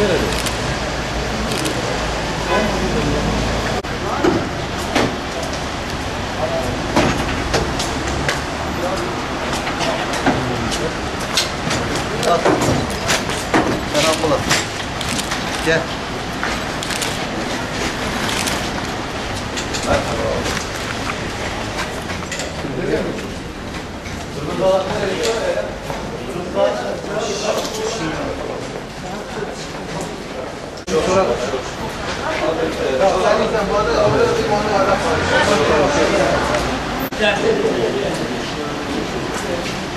Nerede? Sen al Gel. Merhaba. Durun da. Durun da. Thank you.